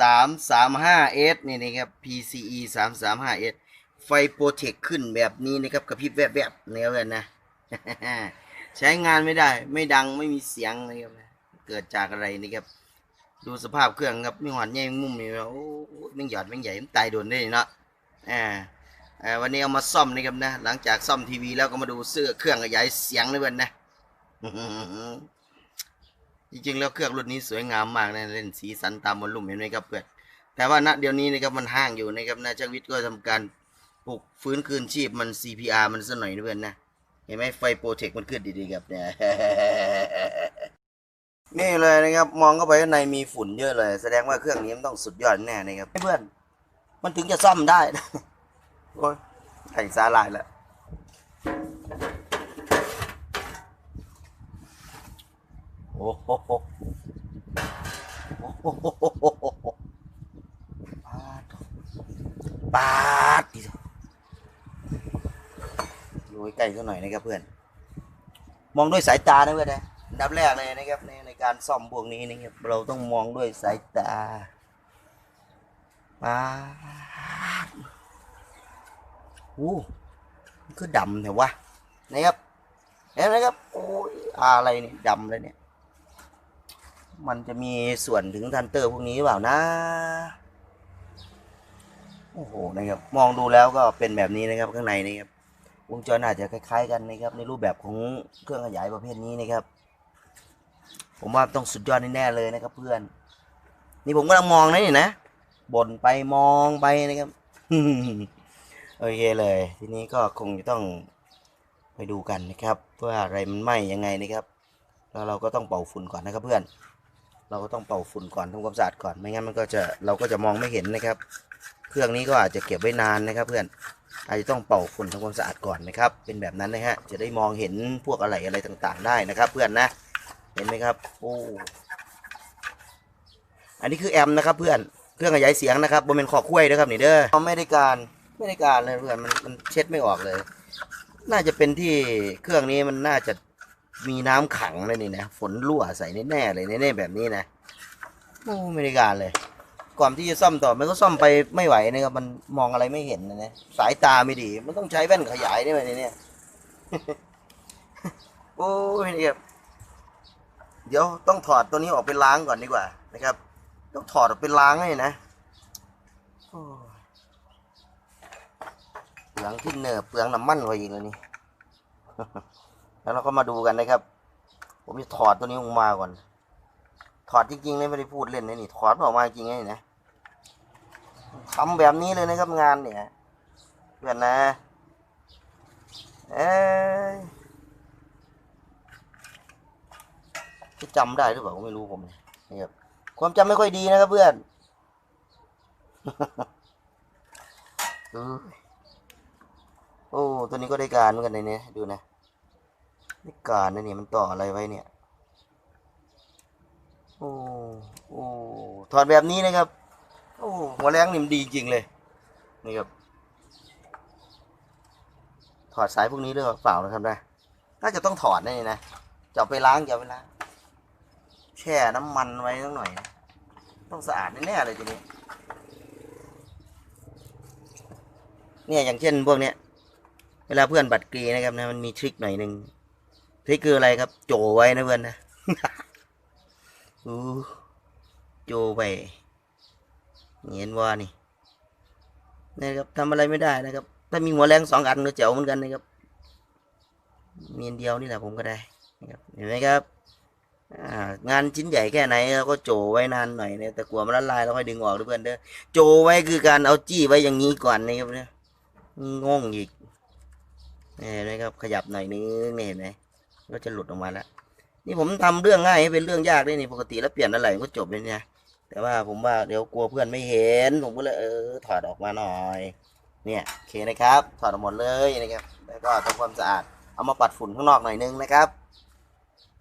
สามสามห้าเอสนี่นะครับ PCE สามสามห้าเอสไฟโปรเทคขึ้นแบบนี้นะครับกระพริบแวบๆเนี่ยเพื่อนะ ใช้งานไม่ได้ไม่ดังไม่มีเสียงนะครับเกิดจากอะไรนะครับ ดูสภาพเครื่องครับไม่หอนแย่งมุมนี่โอ้โหแม่งหยอดม่งใหญ่มันตายโดนได้เนาะอ่าวันนี้เอามาซ่อมนะครับนะ หลังจากซ่อมทีวีแล้วก็มาดูเสื้อเครื่องขยายเสียงเลยเพื่อนนะ จริงๆแล้วเครื่องรุ่นนี้สวยงามมากนะเล่นสีสันตามวอลลุ่มเห็นไหมครับเพื่อนแต่ว่าณเดี๋ยวนี้นะครับมันห้างอยู่นะครับนะช่างวิทย์ก็ทำการปลุกฟื้นคืนชีพมัน CPR มันสัหน่อยนะเพื่อนนะเห็นไหมไฟโปรเทคมันขึ้นดีๆครับเนี่ยนี่เลยนะครับมองเข้าไปข้างในมีฝุ่นเยอะเลย แสดงว่าเครื่องนี้มันต้องสุดยอดแน่นะครับเพื่อนมันถึงจะซ่อมได้โอ้ยไข่สาลายแล้ว โอ้โหโอ้โหปาดดิดูใกล้ๆสักหน่อยนะครับเพื่อน มองด้วยสายตานะเพื่อนนะดับแรกเลยนะครับในในการซ่อมพวกนี้นะครับเราต้องมองด้วยสายตาปาดโอ้มันคือดำแต่วะนะครับเห็นไหมครับโอ้ยอะไรนี่ดำเลยเนี่ย มันจะมีส่วนถึงทันเตอร์พวกนี้หรือเปล่านะ โอ้โหนะครับ มองดูแล้วก็เป็นแบบนี้นะครับข้างในนะครับวงจรอาจจะคล้าย ๆ กันนะครับ ในรูปแบบของเครื่องขยายประเภทนี้นะครับ ผมว่าต้องสุดยอดแน่ๆเลยนะครับ เพื่อน นี่ผมกำลังมองนะนี่นะบ่นไปมองไปนะครับโอเคเลย ทีนี้ก็คงจะต้องไปดูกันนะครับว่าอะไรมันไหม้ยังไงนะครับ แล้วเราก็ต้องเป่าฝุ่นก่อนนะครับเพื่อน เราก็ต้องเป่าฝุ่นก่อนทำความสะอาดก่อนไม่งั้นมันก็จะเราก็จะมองไม่เห็นนะครับ เครื่องนี้ก็อาจจะเก็บไว้นานนะครับ เพื่อนอาจจะต้องเป่าฝุ่นทำความสะอาดก่อนนะครับ เป็นแบบนั้นนะฮะจะได้มองเห็นพวกอะไรอะไรต่างๆ ได้นะครับ เพื่อนนะเห็นไหมครับโอ้อันนี้คือแอมนะครับ เพื่อนเครื่องขยายเสียงนะครับบนเป็นขอคุ้ยนะครับนี่เด้อเขาไม่ได้การไม่ได้การเลยเพื่อนมันมันเช็ดไม่ออกเลย น่าจะเป็นที่เครื่องนี้มันน่าจะ มีน้ำขังเลยนี่นะฝนรั่วใส่แน่ๆเลยแน่ๆแบบนี้นะโอ้ไม่ได้การเลยก่อนที่จะซ่อมต่อมันก็ซ่อมไปไม่ไหวนะครับมันมองอะไรไม่เห็นนะเนี่ยสายตาไม่ดี มันต้องใช้แว่นขยายได้ไหมเนี่ยโอ้ยนี่ครับเดี๋ยวต้องถอดตัวนี้ออกไปล้างก่อนดีกว่า นะครับ ต้องถอดออกไปล้างให้นะเปลืองที่เนอเปลืองน้ำมันไว้อีกแล้วนี่ แล้วเราก็มาดูกันนะครับ ผมจะถอดตัวนี้ออกมาก่อน ถอดจริงๆเลยไม่ได้พูดเล่นนะนี่ ถอดออกมาจริงไงนะทำแบบนี้เลยนะครับงานเนี่ยเพื่อนนะเอ้ยจะจำได้หรือเปล่าไม่รู้ผมเนี่ยครับความจำไม่ค่อยดีนะครับเพื่อนโอ้ตัวนี้ก็ได้การเหมือนกันในนี้ดูนะ ได้การนะนี่มันต่ออะไรไว้เนี่ย โอ้โอ้ถอดแบบนี้นะครับ โอ้หัวแรงนี่มันดีจริงเลย นี่ครับ ถอดสายพวกนี้ด้วยเปล่านะครับนะน่าจะต้องถอดแน่นะจะไปล้างจะเอาไปล้างแช่น้ำมันไว้สักหน่อยนะต้องสะอาดแน่ๆเลยทีนี้เนี่ยอย่างเช่นพวกเนี้ยเวลาเพื่อนบัตรกรีนะครับนะมันมีทริคหน่อยหนึ่ง ทริคคืออะไรครับ โจไว้นะเพื่อนนะอู้โจไปเห็นว่านี่นะครับทำอะไรไม่ได้นะครับ ถ้ามีหัวแรงสองอันก็เจ๋วเหมือนกันนะครับมีอันเดียวนี่แหละผมก็ได้นะครับเห็นไหมครับงานชิ้นใหญ่แค่ไหนเราก็โจไว้นานหน่อยนี่ยแต่กลัวมันละลายเราค่อยดึงออกด้วยเพื่อนเด้อโจไว้คือการเอาจี้ไว้อย่างนี้ก่อนนะครับเนี่ยงงอีกเห็นไหมครับ ขยับหน่อยนึงนี่เห็นไหม ก็จะหลุดออกมาแล้ว นี่ผมทำเรื่องง่ายให้เป็นเรื่องยากได้นี่ปกติแล้วเปลี่ยนอะไรก็จบเลยเนี่ยแต่ว่าผมว่าเดี๋ยวกลัวเพื่อนไม่เห็น ผมก็เลยเออถอดออกมาหน่อย เนี่ยโอเคนะครับ ถอดออกหมดเลยนะครับ แล้วก็ทำความสะอาด เอามาปัดฝุ่นข้างนอกหน่อยนึงนะครับ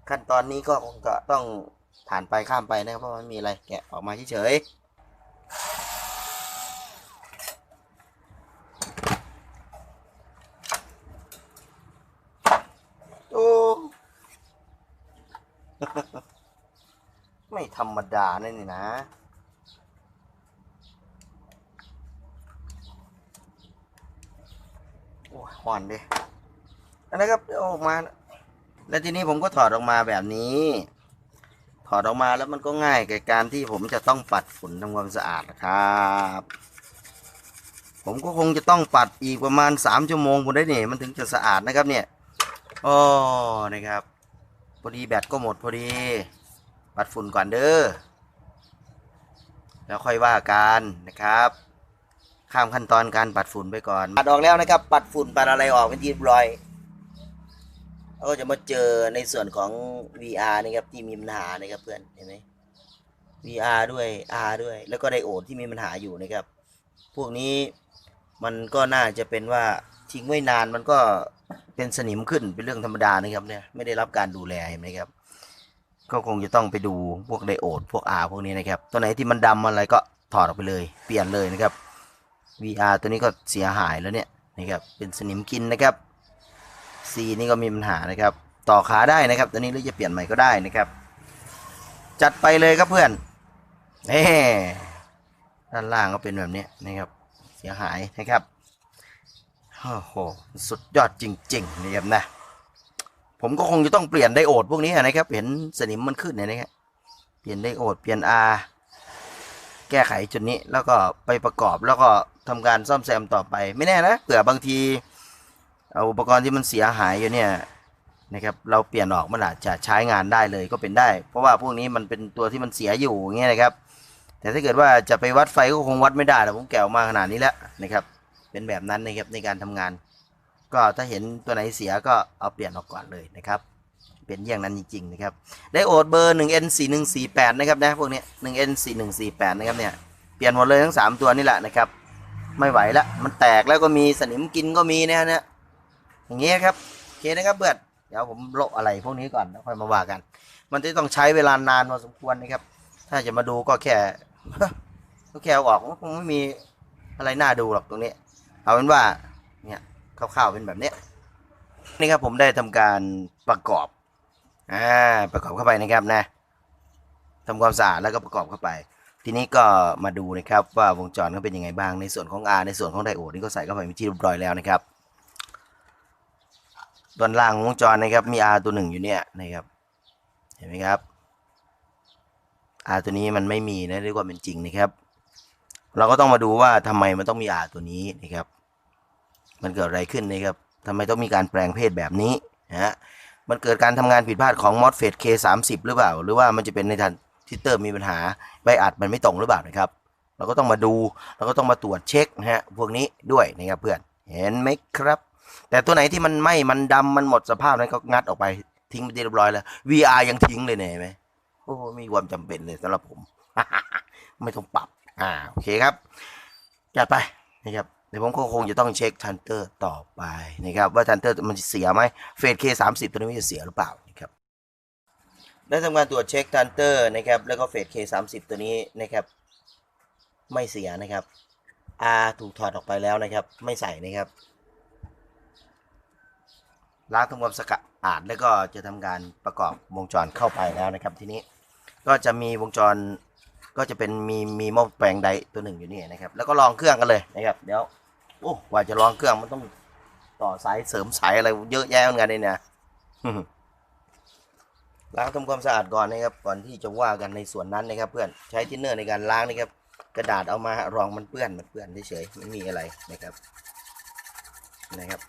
ขั้นตอนนี้ก็คงจะต้องผ่านไปข้ามไปนะครับเพราะมันมีอะไรแกะออกมาเฉยๆ ไม่ธรรมดาเนี่ยนี่นะโอ้ห่อนดิอันนั้นก็ออกมา แล้วทีนี้ผมก็ถอดออกมาแบบนี้ ถอดออกมาแล้วมันก็ง่ายกับการที่ผมจะต้องปัดฝุ่นทำความสะอาดนะครับ ผมก็คงจะต้องปัดอีกประมาณสามชั่วโมงบนได้เนี่ยมันถึงจะสะอาดนะครับเนี่ยอ๋อนะครับ พอดีแบตก็หมดพอดี ปัดฝุ่นก่อนเด้อแล้วค่อยว่ากันนะครับ ข้ามขั้นตอนการปัดฝุ่นไปก่อน ปัดออกแล้วนะครับ ปัดฝุ่นปัดอะไรออกเป็นที่เรียบร้อยเราก็จะมาเจอในส่วนของ VR นะครับที่มีปัญหานะครับเพื่อนเห็นไหม VR ด้วย R ด้วย แล้วก็ไดโอดที่มีปัญหาอยู่นะครับ พวกนี้มันก็น่าจะเป็นว่าทิ้งไว้นานมันก็เป็นสนิมขึ้นเป็นเรื่องธรรมดานะครับเนี่ยไม่ได้รับการดูแลเห็นไหมครับ ก็คงจะต้องไปดูพวกไดโอดพวก R พวกนี้นะครับ ตัวไหนที่มันดำอะไรก็ถอดออกไปเลย เปลี่ยนเลยนะครับ VR ตัวนี้ก็เสียหายแล้วเนี่ยนะครับเป็นสนิมกินนะครับ C นี่ก็มีปัญหานะครับ ต่อขาได้นะครับ ตัวนี้หรือจะเปลี่ยนใหม่ก็ได้นะครับ จัดไปเลยครับเพื่อนเฮ้ด้านล่างก็เป็นแบบนี้นะครับเสียหายนะครับโอ้โหสุดยอดจริงๆนะครับนะ ผมก็คงจะต้องเปลี่ยนไดโอดพวกนี้นะครับ เห็นสนิมมันขึ้นเนี่ยนะครับเปลี่ยนไดโอดเปลี่ยน R แก้ไขจุดนี้แล้วก็ไปประกอบแล้วก็ทำการซ่อมแซมต่อไป ไม่แน่นะเผื่อบางทีเอาอุปกรณ์ที่มันเสียหายอยู่เนี่ยนะครับเราเปลี่ยนออกมันอาจจะใช้งานได้เลยก็เป็นได้ เพราะว่าพวกนี้มันเป็นตัวที่มันเสียอยู่อย่างเงี้ยนะครับ แต่ถ้าเกิดว่าจะไปวัดไฟก็คงวัดไม่ได้แต่ผมแกะออกมาขนาดนี้แล้วนะครับ เป็นแบบนั้นนะครับในการทำงาน ก็ถ้าเห็นตัวไหนเสียก็เอาเปลี่ยนออกก่อนเลยนะครับเป็นอย่างนั้นจริงๆนะครับไดโอดเบอร์ 1N4148 นะครับนะพวกนี้ 1N4148 นะครับเนี่ยเปลี่ยนหมดเลยทั้ง 3 ตัวนี่แหละนะครับ ไม่ไหวละมันแตกแล้วก็มีสนิมกินก็มีนะเนี่ยอย่างเงี้ยครับโอเคนะครับเพื่อเดี๋ยวผมโละอะไรพวกนี้ก่อนแล้วค่อยมาว่ากัน มันจะต้องใช้เวลานานพอสมควรนะครับ ถ้าจะมาดูก็แค่ก็แค่ออกมันคงไม่มีอะไรน่าดูหรอกตรงนี้ เอาเป็นว่าเนี่ย คร่าวๆเป็นแบบนี้นี่ครับผมได้ทำการประกอบอ่าประกอบเข้าไปนะครับนะทำความสะอาดแล้วก็ประกอบเข้าไป ทีนี้ก็มาดูนะครับว่าวงจรเขาเป็นยังไงบ้างในส่วนของ R ในส่วนของไดโอดนี่ก็ใส่เข้าไปเป็นที่เรียบร้อยแล้วนะครับด้านล่างของวงจรนะครับมี R ตัวหนึ่งอยู่เนี่ยนะครับเห็นไหมครับ R ตัวนี้มันไม่มีนะด้วยควาเป็นจริงนะครับ เราก็ต้องมาดูว่าทำไมมันต้องมี R ตัวนี้นะครับ มันเกิดอะไรขึ้นนะครับทำไมต้องมีการแปลงเพศแบบนี้นะฮะมันเกิดการทำงานผิดพลาดของ MOSFET K30 หรือเปล่า หรือว่ามันจะเป็นในทรานซิเตอร์มีปัญหาใบอัดมันไม่ตรงหรือเปล่านะครับ เราก็ต้องมาดูเราก็ต้องมาตรวจเช็คนะฮะพวกนี้ด้วยนะครับเพื่อนเห็นไหมครับ แต่ตัวไหนที่มันไหม้มันดำมันหมดสภาพนั้นก็งัดออกไปทิ้งไปเรียบร้อยแล้ว VR ยังทิ้งเลยเนี่ยเห็นไหมโอ้มีความจำเป็นเลยสำหรับผม ไม่ต้องปรับ อ่าโอเคครับจัดไปนะครับ เดี๋ยวผมก็คงจะต้องเช็คทันเตอร์ต่อไปนะครับ ว่าทันเตอร์มันจะเสียไหมเฟสเคสามสิบตัวนี้มันจะเสียหรือเปล่านะครับได้ทำการตรวจเช็คทันเตอร์นะครับแล้วก็เฟสเคสามสิบตัวนี้นะครับ ไม่เสียนะครับ R ถูกถอดออกไปแล้วนะครับ ไม่ใส่นะครับล้างทำความสะอาดแล้วก็จะทำการประกอบวงจรเข้าไปแล้วนะครับ ทีนี้ก็จะมีวงจรก็จะเป็นมีมีหม้อแปลงใดตัวหนึ่งอยู่นี่นะครับ แล้วก็ลองเครื่องกันเลยนะครับ เดี๋ยว โอ้กว่าจะลองเครื่องมันต้องต่อสายเสริมสายอะไรเยอะแยะเหมือนกันเลยนะล้างทำความสะอาดก่อนนะครับ ก่อนที่จะว่ากันในส่วนนั้นนะครับ เพื่อนใช้ทินเนอร์ในการล้างนะครับ กระดาษเอามารองมันเปื้อนมันเปื้อนเฉยๆไม่มีอะไรนะครับ นะครับ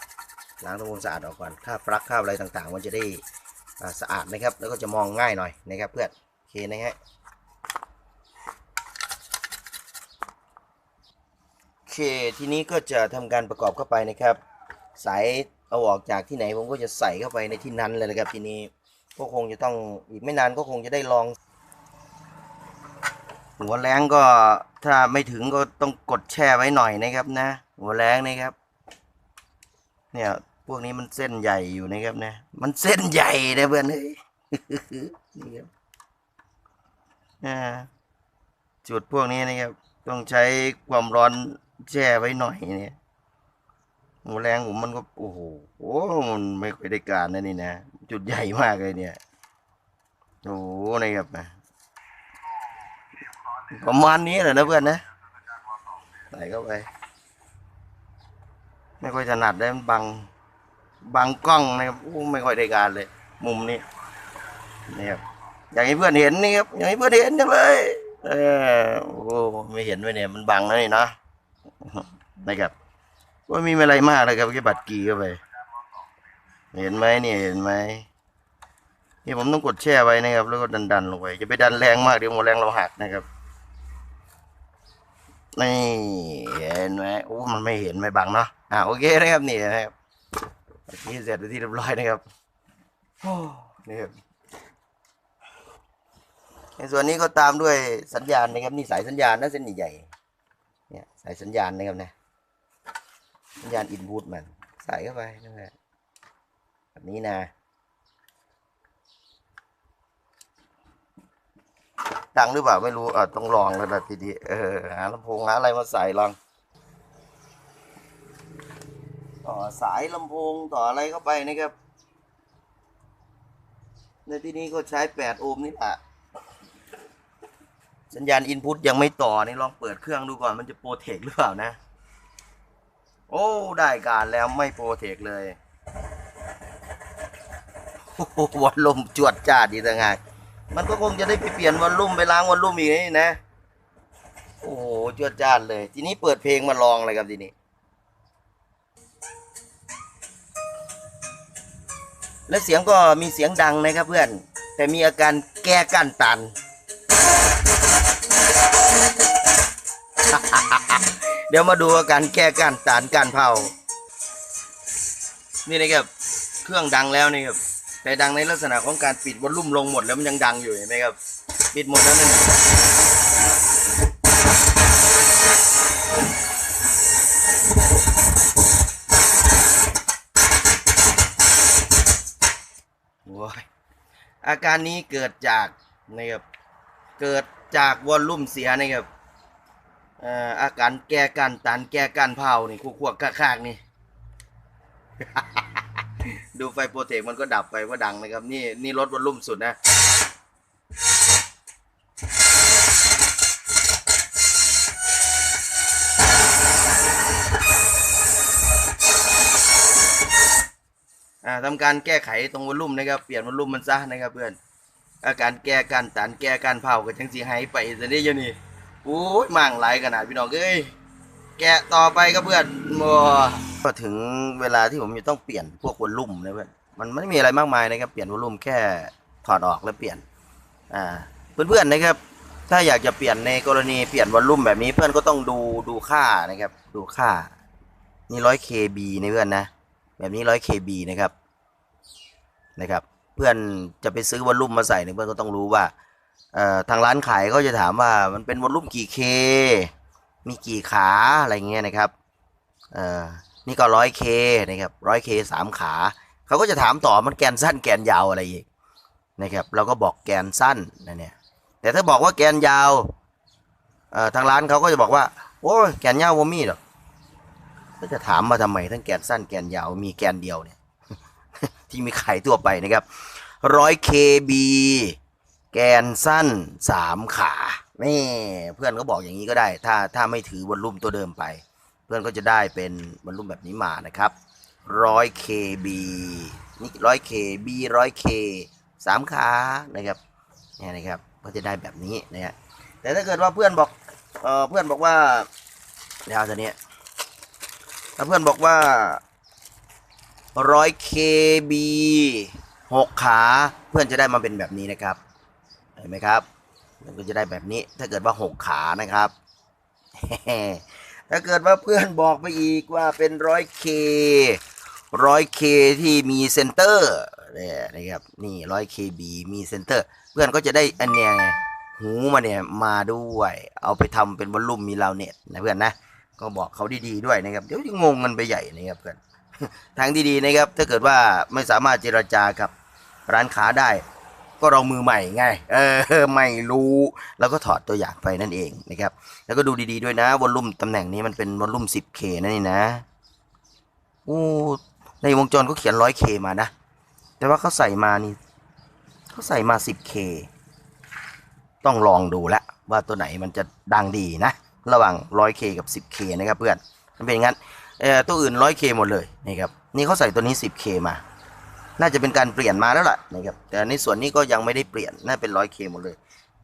ล้างทำความสะอาดออกก่อนค่าบปลั๊กค่าอะไรต่างๆ มันจะได้สะอาดนะครับ แล้วก็จะมองง่ายหน่อยนะครับ เพื่อนโอเคนะฮะ โอ เค ทีนี้ก็จะทำการประกอบเข้าไปนะครับ สายเอาออกจากที่ไหนผมก็จะใส่เข้าไปในที่นั้นเลยนะครับ ทีนี้ก็คงจะต้องอีกไม่นานก็คงจะได้ลอง หัวแรงก็ถ้าไม่ถึงก็ต้องกดแช่ไว้หน่อยนะครับนะ หัวแรงนะครับ เนี่ยพวกนี้มันเส้นใหญ่อยู่นะครับนะ มันเส้นใหญ่นะเพื่อนเฮ้ยนี่ครับจุดพวกนี้นะครับ ต้องใช้ความร้อน แช่ไว้หน่อยเนี่ยหัวแรงผมมันก็โอ้โหโอ้มันไม่ค่อยได้การนะนี่นะจุดใหญ่มากเลยเนี่ยโอ้โหนะครับนะประมาณนี้แหละนะเพื่อนนะใส่เข้าไป ไม่ค่อยถนัดได้มันบังบังกล้องนะครับอู้ไม่ค่อยได้การเลย มุมนี้นี่ครับอยากให้เพื่อนเห็นนี่ครับอยากให้เพื่อนเห็นจังเลยเออโอ้ไม่เห็นไว้เนี่ยมันบังนะนี่นะ นะครับว่ามีอะไรมากเลยครับแค่บัตรกีเข้าไป เห็นไหมเนี่ยเห็นไหมนี่ผมต้องกดแช่ไว้นะครับ แล้วก็ดันดันลงไปจะไปดันแรงมากเดี๋ยวหัวแรงเราหักนะครับนี่เห็นไหมโอ้มันไม่เห็นไม่บังเนาะอ่าโอเคนะครับนี่นะครับนี่เสร็จไปที่เรียบร้อยนะครับโอ้นี่ครับในส่วนนี้ก็ตามด้วยสัญญาณนะครับนี่สายสัญญาณนะเส้นใหญ่ เนี่ยสายสัญญาณนะครับนะสัญญาณอินพุตมัน ใส่เข้าไปนะฮะแบบนี้นะ ดังหรือเปล่าไม่รู้อะต้องลองแล้วนะทีนี้เออหาลำโพงหาอะไรมาใส่ลองต่อสายลำโพงต่ออะไรเข้าไปนะครับ ในที่นี้ก็ใช้แปดโอห์มนี่แหละ สัญญาณอินพุตยังไม่ต่อนี่ลองเปิดเครื่องดูก่อนมันจะโปรเทคหรือเปล่านะ โอ้ได้การแล้วไม่โปรเทคเลยโอ้โหวันลมจวดจ้าดดีต่างหากมันก็คงจะได้ไปเปลี่ยนวอลลุ่มไปล้างวอลลุ่มอีกนี่นะ โอ้โหจวดจ้าเลย ทีนี้เปิดเพลงมาลองเลยครับทีนี้และเสียงก็มีเสียงดังนะครับเพื่อน แต่มีอาการแก้กั้นตัน เดี๋ยวมาดูอาการแก้กั้นตันการเผา นี่นะครับ เครื่องดังแล้วนี่ครับ แต่ดังในลักษณะของการปิดวอลลุ่มลงหมดแล้วมันยังดังอยู่เห็นไหมครับ ปิดหมดแล้วนั่นโอ้ยอาการนี้เกิดจากนะครับ เกิด จากวอลลุ่มเสียนะครับอาการแก้กันตันแก้กันเผานี่ขวกๆคากๆนี่ ดูไฟโปรเทคมันก็ดับไปก็ดังนะครับ นี่นี่ลดวอลลุ่มสุดนะทำการแก้ไขตรงวอลลุ่มนะครับ เปลี่ยนวอลลุ่มมันซะนะครับเพื่อน อาการแก้การตันแก้การเผาก็จังสีหายไปจะได้ยังนี่โอ้ยมั่งหลายขนาดพี่น้องเอ้ยแกะต่อไปครับเพื่อนมัวก็ถึงเวลาที่ผมจะต้องเปลี่ยนพวกวอลลุ่มนะเพื่อนมันไม่มีอะไรมากมายนะครับเปลี่ยนวอลลุ่มแค่ถอดออกแล้วเปลี่ยนอ่าเพื่อนๆนะครับ ถ้าอยากจะเปลี่ยนในกรณีเปลี่ยนวอลลุ่มแบบนี้เพื่อนก็ต้องดูดูค่านะครับ ดูค่า นี่ร้อย KB นะเพื่อนนะแบบนี้ร้อย KB นะครับนะครับ พื่อนจะไปซื้อวอลลุ่มมาใส่เนี่ยเพื่อนก็ต้องรู้ว่าทางร้านขายเขาจะถามว่ามันเป็นวอลลุ่มกี่ K มีกี่ขาอะไรเงี้ยนะครับนี่ก็ร้อยเคนะครับร้อยเคสามขาเขาก็จะถามต่อมันแกนสั้นแกนยาวอะไรอีกนะครับเราก็บอกแกนสั้นนะเนี่ยแต่ถ้าบอกว่าแกนยาวทางร้านเขาก็จะบอกว่าโอ้แกนยาวว่ามีหรอก็จะถามมาทำไมทั้งแกนสั้นแกนยาวมีแกนเดียวเนี่ยที่มีขายทั่วไปนะครับ ร้อยเคบีแกนสั้นสามขานี่เพื่อนก็บอกอย่างนี้ก็ได้ ถ้าถ้าไม่ถือวอลลุ่มตัวเดิมไป เพื่อนก็จะได้เป็นวอลลุ่มแบบนี้มานะครับร้อยเคบีนี่ร้อยเคบีร้อยเคสามขานะครับเนี่ยนะครับก็จะได้แบบนี้นะฮะแต่ถ้าเกิดว่าเพื่อนบอกเออเพื่อนบอกว่าเดี๋ยวเอาตัวเนี้ยถ้าเพื่อนบอกว่าร้อยเคบี หกขาเพื่อนจะได้มาเป็นแบบนี้นะครับ เห็นไหมครับมันก็จะได้แบบนี้ ถ้าเกิดว่าหกขานะครับ ถ้าเกิดว่าเพื่อนบอกไปอีกว่าเป็นร้อยเคร้อยเคที่มีเซนเตอร์เนี่ยนะครับนี่ร้อยเคบีมีเซนเตอร์ เพื่อนก็จะได้อันเนี้ยหูมาเนี่ยมาด้วย เอาไปทำเป็นวอลลุ่มมีราวเน็ตนะเพื่อนนะก็บอกเขาดีๆด้วยนะครับ เดี๋ยวจะงงกันไปใหญ่นะครับเพื่อนทางดีๆนะครับ ถ้าเกิดว่าไม่สามารถเจรจากับ ร้านค้าได้ ก็เรามือใหม่ไงเออไม่รู้แล้วก็ถอดตัวอย่างไปนั่นเองนะครับแล้วก็ดูดีๆด้วยนะวอลลุ่มตำแหน่งนี้มันเป็นวอลลุ่ม 10K นั่นนี่นะอู้ในวงจรก็เขียน 100K มานะ แต่ว่าเขาใส่มานี่เขาใส่มา 10K ต้องลองดูแล้วว่าตัวไหนมันจะดังดีนะ ระหว่าง 100K กับ 10K นะครับเพื่อนมันเป็นย่างนั้นเอ่อตัวอื่น 100K หมดเลยนี่ครับนี่เขาใส่ตัวนี้ 10K มา น่าจะเป็นการเปลี่ยนมาแล้วล่ะนะครับแต่ในส่วนนี้ก็ยังไม่ได้เปลี่ยนน่าเป็น 100K หมดเลย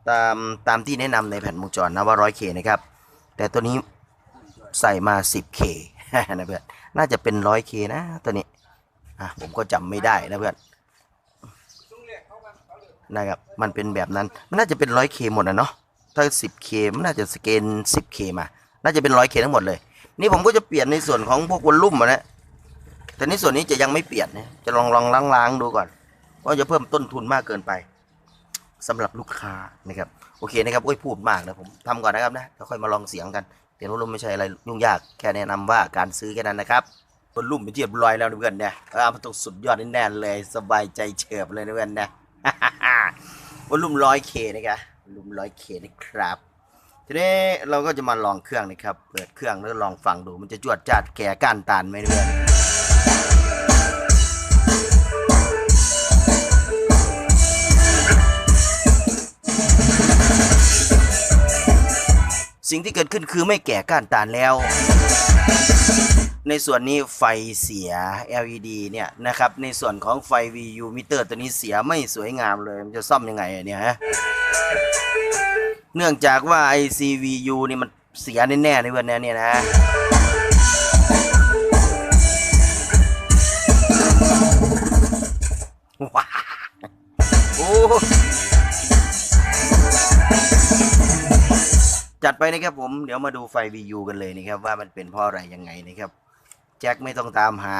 ตามตามที่แนะนำในแผ่นวงจรนะว่า 100K นะครับแต่ตัวนี้ใส่มา 10K นะเพื่อนน่าจะเป็น 100K นะตัวนี้อะผมก็จำไม่ได้นะเพื่อนนะครับมันเป็นแบบนั้นมันน่าจะเป็น 100K หมดนะเนาะถ้า 10K มันน่าจะสเกน 10K มา น่าจะเป็น 100K ทั้งหมดเลย นี่ผมก็จะเปลี่ยนในส่วนของพวกวอลลุ่มอะนะ แต่ในส่วนนี้จะยังไม่เปลี่ยนนะจะลองลองล้างๆดูก่อนว่าจะเพิ่มต้นทุนมากเกินไปสำหรับลูกค้านะครับโอเคนะครับโอ้ยพูดมากนะผมทำก่อนนะครับนะแล้วค่อยมาลองเสียงกันเปลี่ยนวอลลุ่มไม่ใช่อะไรยุ่งยากแค่แนะนำว่าการซื้อแค่นั้นนะครับวอลลุ่มไปนที่เรียบร้อยแล้วนะเพื่อนเนี่ยเออมันต้องสุดยอดแน่ๆเลยสบายใจเฉิบเลยนะเพื่อนนะวอลลุ่มร้อยเคนะครับวอลลุ่มร้อยเคนะครับทีนี้เราก็จะมาลองเครื่องนะครับ เปิดเครื่องแล้วลองฟังดูมันจะจวดจัดแก่ก้านตานไหมเพื่อน สิ่งที่เกิดขึ้นคือไม่แก่ก้านตานแล้ว ในส่วนนี้ไฟเสีย LED เนี่ยนะครับ ในส่วนของไฟ VU มิเตอร์ตัวนี้เสียไม่สวยงามเลย มันจะซ่อมยังไงเนี่ยฮะ เนื่องจากว่า ICVU นี่มันเสียแน่ๆในวันนี้เนี่ยนะว้าโอ้ จัดไปนะครับผมเดี๋ยวมาดูไฟ VU กันเลยนะครับ ว่ามันเป็นเพราะอะไรยังไงนะครับ แจ็คไม่ต้องตามหา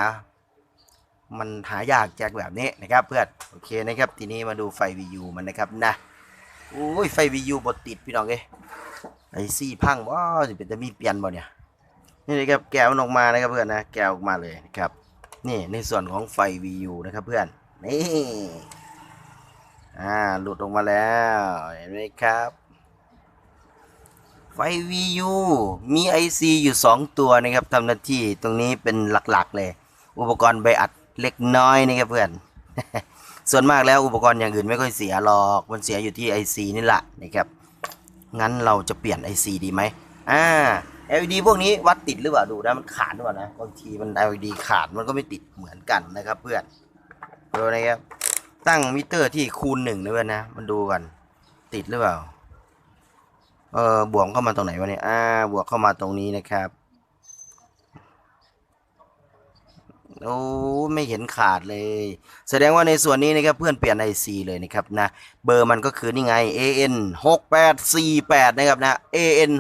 มันหายากแจ็คแบบนี้นะครับ เพื่อนโอเคนะครับ ทีนี้มาดูไฟ VU มันนะครับนะโอ้ยไฟวียูบดติดพี่น้องเอ้ยไอซี่พังว้าสิเป็นจะมีเปลี่ยนบ่เนี่ยนี่นะครับแกะมันออกมานะครับเพื่อนนะแกะออกมาเลยนะครับ นี่ในส่วนของไฟวียูนะครับเพื่อนนี่อ่าหลุดออกมาแล้วเห็นไหมครับ ไฟวียูมีไอซีอยู่ 2 ตัวนะครับทำหน้าที่ตรงนี้เป็นหลักๆ เลย อุปกรณ์ใบอัดเล็กน้อยนะครับเพื่อน ส่วนมากแล้วอุปกรณ์อย่างอื่นไม่ค่อยเสียหรอก มันเสียอยู่ที่ IC นี่แหละนะครับ งั้นเราจะเปลี่ยน IC ดีไหมอ่า LED พวกนี้วัดติดหรือเปล่าดูนะมันขาดหรือเปล่านะบางทีมัน LED ขาดมันก็ไม่ติดเหมือนกันนะครับเพื่อนดูนะครับตั้งมิเตอร์ที่คูณหนึ่งนะเพื่อนนะมันดูกันติดหรือเปล่า เออบวกเข้ามาตรงไหนวะเนี่ยอ่าบวกเข้ามาตรงนี้นะครับโอ้ไม่เห็นขาดเลย แสดงว่าในส่วนนี้นะครับเพื่อนเปลี่ยน IC เลยนะครับนะเบอร์มันก็คือนี่ไง AN 6848นะครับนะ AN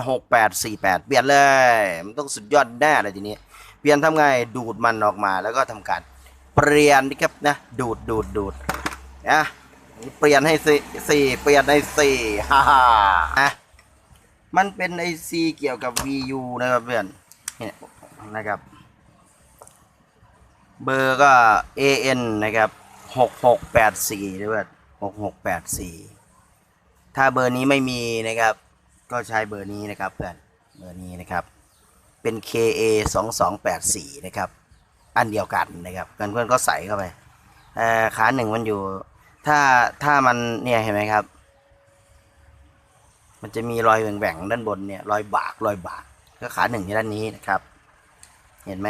6848 เปลี่ยนเลย มันต้องสุดยอดแน่เลยทีนี้ เปลี่ยนทำไงดูดมันออกมาแล้วก็ทำการเปลี่ยนนะครับนะดูดดูดดูดนะเปลี่ยนให้สี่เปลี่ยนให้สี่ฮ่าฮ่าอะ มันเป็น IC เกี่ยวกับ VU นะครับเพื่อนเนี่ยนะครับ เบอร์ก็ AN นะครับหกหกแปดสี่ด้วยหกหกแปดสี่ถ้าเบอร์นี้ไม่มีนะครับ ก็ใช้เบอร์นี้นะครับเพื่อนเบอร์นี้นะครับ เป็น KA สองสองแปดสี่นะครับ อันเดียวกันนะครับเพื่อนเพื่อนๆก็ใส่เข้าไปขาหนึ่งมันอยู่ ถ้าถ้ามันเนี่ยเห็นไหมครับ มันจะมีรอยแหว่งๆด้านบนเนี่ยรอยบากรอยบากก็ขาหนึ่งที่ด้านนี้นะครับ เห็นไหม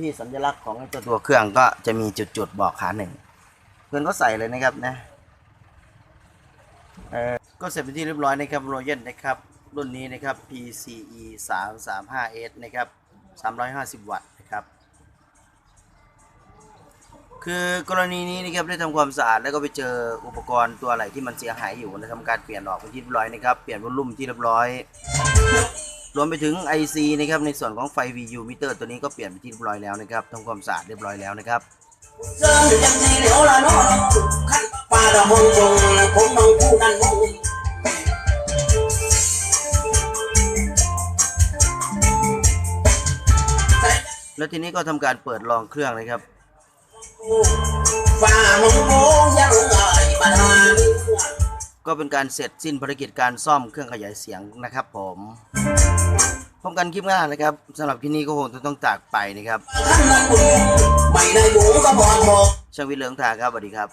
ที่สัญลักษณ์ของตัวเครื่องก็จะมีจุดๆบอกขาหนึ่งเพื่อนก็ใส่เลยนะครับนะเออก็เสร็จเป็นที่เรียบร้อยนะครับโรเยนนะครับรุ่นนี้นะครับ PCE 3 3 5 S นะครับ350 วัตต์ คือกรณีนี้นะครับได้ทำความสะอาดแล้วก็ไปเจออุปกรณ์ตัวอะไรที่มันเสียหายอยู่ได้ทำการเปลี่ยนออกเป็นที่เรียบร้อยนะครับเปลี่ยนวอลลุ่มที่เรียบร้อย รวมไปถึง IC นะครับในส่วนของไฟ VU มิเตอร์ตัวนี้ก็เปลี่ยนไปที่เรียบร้อยแล้วนะครับทำความสะอาดเรียบร้อยแล้วนะครับแล้วทีนี้ก็ทำการเปิดลองเครื่องนะครับ ก็เป็นการเสร็จสิ้นภารกิจการซ่อมเครื่องขยายเสียงนะครับผมพบกันคลิปหน้านะครับสำหรับที่นี้ก็คงจะต้องจากไปนะครับ khăn là cùng mày đây bố có bọn một ช่างวิทย์เหลืองทาครับสวัสดีครับ